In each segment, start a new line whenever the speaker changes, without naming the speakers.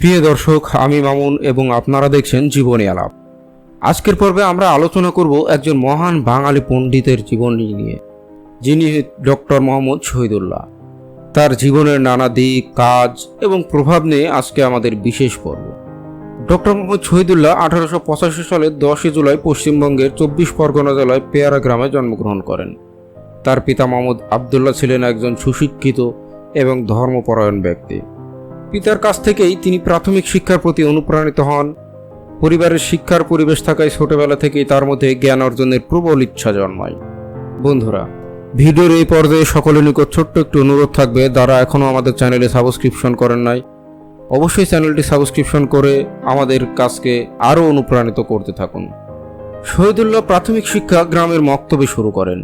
প্রিয় দর্শক আমি মামুন এবং আপনারা দেখছেন জীবনী আলাপ আজকের পর্বে আমরা আলোচনা করব একজন মহান বাঙালি পণ্ডিতের জীবনী নিয়ে যিনি ডক্টর মোহাম্মদ শহীদুল্লাহ তার জীবনের নানা দিক কাজ এবং প্রভাব নিয়ে আজকে আমাদের বিশেষ পর্ব ডক্টর মোহাম্মদ শহীদুল্লাহ আঠারোশো পঁচাশি সালের দশই জুলাই পশ্চিমবঙ্গের চব্বিশ পরগনা জেলায় পেয়ারা গ্রামে জন্মগ্রহণ করেন তার পিতা মোহাম্মদ আবদুল্লাহ ছিলেন একজন সুশিক্ষিত এবং ধর্মপরায়ণ ব্যক্তি পিতার কাছ থেকেই তিনি প্রাথমিক শিক্ষার প্রতি অনুপ্রাণিত হন পরিবারের শিক্ষার পরিবেশ থাকায় ছোটবেলা থেকেই তার মধ্যে জ্ঞান অর্জনের প্রবল ইচ্ছা জন্মায় বন্ধুরা ভিডিওর এই পর্যায়ে সকলের নিকট ছোট্ট একটি অনুরোধ থাকবে যারা এখনও আমাদের চ্যানেলে সাবস্ক্রিপশন করেন নাই অবশ্যই চ্যানেলটি সাবস্ক্রিপশন করে আমাদের কাজকে আরও অনুপ্রাণিত করতে থাকুন শহীদুল্লাহ প্রাথমিক শিক্ষা গ্রামের মক্তবে শুরু করেন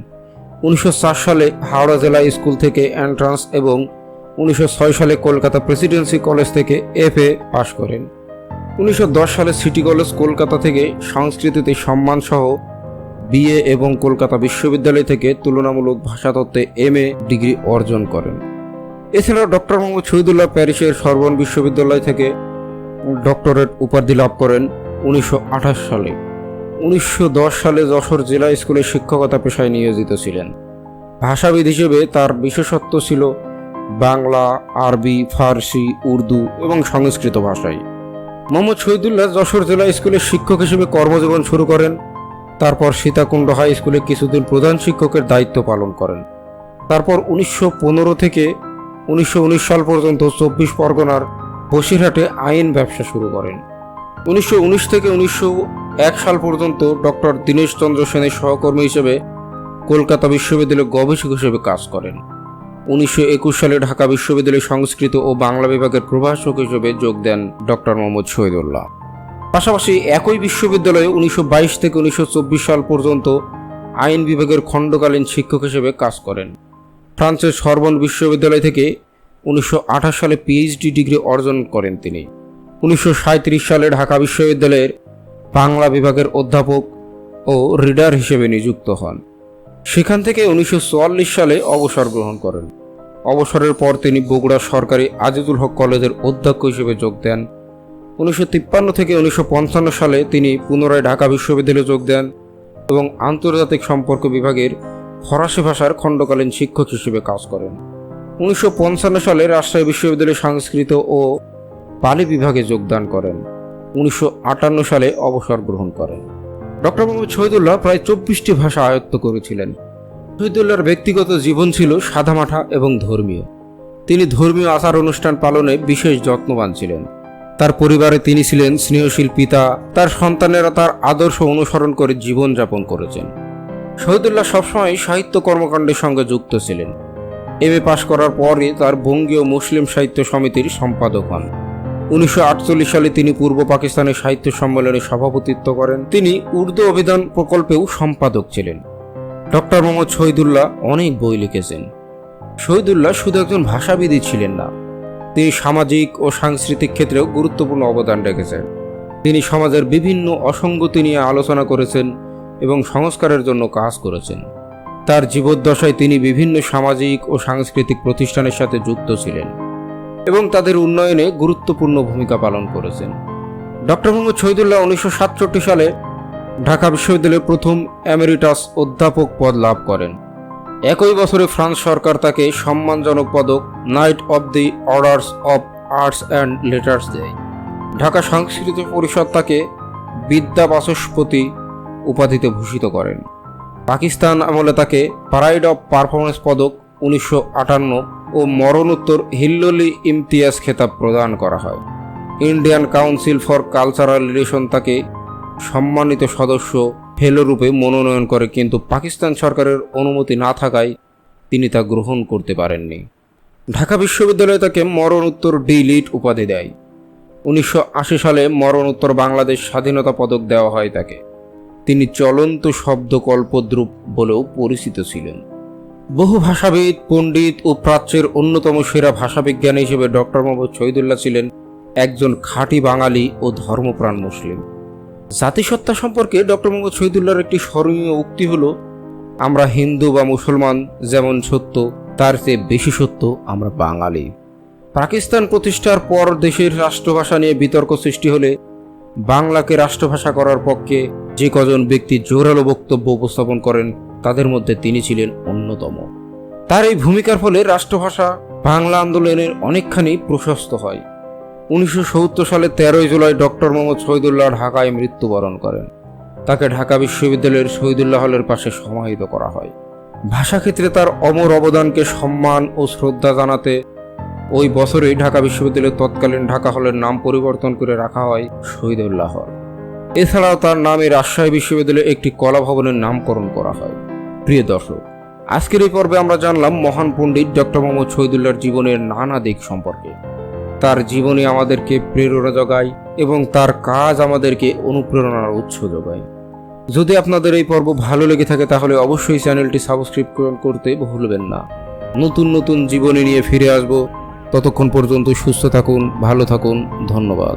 উনিশশো সালে হাওড়া জেলা স্কুল থেকে এন্ট্রান্স এবং উনিশশো সালে কলকাতা প্রেসিডেন্সি কলেজ থেকে এফ এ পাশ করেন উনিশশো সালে সিটি কলেজ কলকাতা থেকে সংস্কৃতিতে সম্মানসহ বিএ এবং কলকাতা বিশ্ববিদ্যালয় থেকে তুলনামূলক ভাষাতত্ত্বে এম এ ডিগ্রি অর্জন করেন এছাড়াও ডক্টর মোহাম্মদ শহীদুল্লাহ প্যারিসের সর্বন বিশ্ববিদ্যালয় থেকে ডক্টরেট উপাধি লাভ করেন উনিশশো সালে উনিশশো সালে যশোর জেলা স্কুলে শিক্ষকতা পেশায় নিয়োজিত ছিলেন ভাষাবিদ হিসেবে তার বিশেষত্ব ছিল বাংলা আরবি ফার্সি উর্দু এবং সংস্কৃত ভাষায় মোহাম্মদ শহীদুল্লাহ যশোর জেলা স্কুলে শিক্ষক হিসেবে কর্মজীবন শুরু করেন তারপর সীতাকুণ্ড হাই স্কুলে কিছুদিন প্রধান শিক্ষকের দায়িত্ব পালন করেন তারপর উনিশশো থেকে উনিশশো সাল পর্যন্ত চব্বিশ পরগনার বসিরহাটে আইন ব্যবসা শুরু করেন উনিশশো থেকে উনিশশো সাল পর্যন্ত ডক্টর দীনেশচন্দ্র সেনের সহকর্মী হিসেবে কলকাতা বিশ্ববিদ্যালয়ে গবেষক হিসেবে কাজ করেন উনিশশো সালে ঢাকা বিশ্ববিদ্যালয়ে সংস্কৃত ও বাংলা বিভাগের প্রভাষক হিসেবে যোগ দেন ডক্টর মোহাম্মদ শহীদুল্লাহ পাশাপাশি একই বিশ্ববিদ্যালয়ে উনিশশো থেকে উনিশশো সাল পর্যন্ত আইন বিভাগের খণ্ডকালীন শিক্ষক হিসেবে কাজ করেন ফ্রান্সের সর্বন বিশ্ববিদ্যালয় থেকে উনিশশো সালে পিএইচডি ডিগ্রি অর্জন করেন তিনি উনিশশো সালে ঢাকা বিশ্ববিদ্যালয়ের বাংলা বিভাগের অধ্যাপক ও রিডার হিসেবে নিযুক্ত হন সেখান থেকে উনিশশো সালে অবসর গ্রহণ করেন অবসরের পর তিনি বগুড়া সরকারি আজিদুল হক কলেজের অধ্যক্ষ হিসেবে যোগ দেন উনিশশো থেকে উনিশশো সালে তিনি পুনরায় ঢাকা বিশ্ববিদ্যালয়ে যোগ দেন এবং আন্তর্জাতিক সম্পর্ক বিভাগের ফরাসি ভাষার খণ্ডকালীন শিক্ষক হিসেবে কাজ করেন উনিশশো সালে রাজশাহী বিশ্ববিদ্যালয়ে সংস্কৃত ও পালি বিভাগে যোগদান করেন উনিশশো সালে অবসর গ্রহণ করেন ডক্টর মোহাম্মদ শহীদুল্লাহ প্রায় চব্বিশটি ভাষা আয়ত্ত করেছিলেন শহীদুল্লাহর ব্যক্তিগত জীবন ছিল সাদামাঠা এবং ধর্মীয় তিনি ধর্মীয় আচার অনুষ্ঠান পালনে বিশেষ যত্নবান ছিলেন তার পরিবারে তিনি ছিলেন স্নেহশীল পিতা তার সন্তানেরা তার আদর্শ অনুসরণ করে জীবনযাপন করেছেন শহীদুল্লাহ সবসময় সাহিত্য কর্মকাণ্ডের সঙ্গে যুক্ত ছিলেন এম এ পাশ করার পরে তার বঙ্গীয় মুসলিম সাহিত্য সমিতির সম্পাদক হন উনিশশো সালে তিনি পূর্ব পাকিস্তানের সাহিত্য সম্মেলনে সভাপতিত্ব করেন তিনি উর্দু অভিধান প্রকল্পেও সম্পাদক ছিলেন ডক্টর মোহাম্মদ শহীদুল্লাহ অনেক বই লিখেছেন শহীদুল্লাহ শুধু একজন ভাষাবিদই ছিলেন না তিনি সামাজিক ও সাংস্কৃতিক ক্ষেত্রেও গুরুত্বপূর্ণ অবদান রেখেছেন তিনি সমাজের বিভিন্ন অসঙ্গতি নিয়ে আলোচনা করেছেন এবং সংস্কারের জন্য কাজ করেছেন তার জীবদ্দশায় তিনি বিভিন্ন সামাজিক ও সাংস্কৃতিক প্রতিষ্ঠানের সাথে যুক্ত ছিলেন এবং তাদের উন্নয়নে গুরুত্বপূর্ণ ভূমিকা পালন করেছেন ডক্টর মোহাম্মদ শহীদুল্লাহ উনিশশো সাতষট্টি সালে ঢাকা বিশ্ববিদ্যালয়ে প্রথম অ্যামেরিটাস অধ্যাপক পদ লাভ করেন একই বছরে ফ্রান্স সরকার তাকে সম্মানজনক পদক knight of the orders of arts and letters দেয় ঢাকা সংস্কৃতি পরিষদ তাকে বিদ্যা বাচস্পতি উপাধিতে ভূষিত করেন পাকিস্তান আমলে তাকে প্রাইড অব পারফরমেন্স পদক উনিশশো আটান্ন ও মরণোত্তর হিল্লোলি ইমতিয়াজ খেতাব প্রদান করা হয় Indian council for cultural relation তাকে সম্মানিত সদস্য ফেলো রূপে মনোনয়ন করে কিন্তু পাকিস্তান সরকারের অনুমতি না থাকায় তিনি তা গ্রহণ করতে পারেননি ঢাকা বিশ্ববিদ্যালয় তাকে মরণোত্তর ডি লিট উপাধি দেয় উনিশশো সালে মরণোত্তর বাংলাদেশ স্বাধীনতা পদক দেওয়া হয় তাকে তিনি চলন্ত শব্দকল্পদ্রুপ বলেও পরিচিত ছিলেন বহু ভাষাবিদ পণ্ডিত ও প্রাচ্যের অন্যতম সেরা ভাষাবিজ্ঞানী হিসেবে ডক্টর মোহাম্মদ শহীদুল্লাহ ছিলেন একজন খাঁটি বাঙালি ও ধর্মপ্রাণ মুসলিম জাতিসত্তা সম্পর্কে ডক্টর মোহাম্মদ শহীদুল্লাহর একটি স্মরণীয় উক্তি হল আমরা হিন্দু বা মুসলমান যেমন সত্য তার চেয়ে বেশি সত্য আমরা বাঙালি পাকিস্তান প্রতিষ্ঠার পর দেশের রাষ্ট্রভাষা নিয়ে বিতর্ক সৃষ্টি হলে বাংলাকে রাষ্ট্রভাষা করার পক্ষে যে কজন ব্যক্তি জোরালো বক্তব্য উপস্থাপন করেন তাদের মধ্যে তিনি ছিলেন অন্যতম তার এই ভূমিকার ফলে রাষ্ট্রভাষা বাংলা আন্দোলনের অনেকখানি প্রশস্ত হয় উনিশশো সালে তেরোই জুলাই ডক্টর মোহাম্মদ শহীদুল্লাহ ঢাকায় মৃত্যুবরণ করেন তাকে ঢাকা বিশ্ববিদ্যালয়ের শহীদুল্লাহ হলের পাশে সমাহিত করা হয় ভাষাক্ষেত্রে তার অমর অবদানকে সম্মান ও শ্রদ্ধা জানাতে ওই বছরেই ঢাকা বিশ্ববিদ্যালয়ের তৎকালীন ঢাকা হলের নাম পরিবর্তন করে রাখা হয় শহীদুল্লাহ হল এছাড়াও তার নামে রাজশাহী বিশ্ববিদ্যালয়ে একটি কলা ভবনের নামকরণ করা হয় প্রিয় দর্শক আজকের এই পর্বে আমরা জানলাম মহান পণ্ডিত ডক্টর মোহাম্মদ শহীদুল্লাহর জীবনের নানা দিক সম্পর্কে তার জীবনী আমাদেরকে প্রেরণা যোগায় এবং তার কাজ আমাদেরকে অনুপ্রেরণার উৎস যোগায় যদি আপনাদের এই পর্ব ভালো লেগে থাকে তাহলে অবশ্যই চ্যানেলটি সাবস্ক্রাইব করতে ভুলবেন না নতুন নতুন জীবনী নিয়ে ফিরে আসব ততক্ষণ পর্যন্ত সুস্থ থাকুন ভালো থাকুন ধন্যবাদ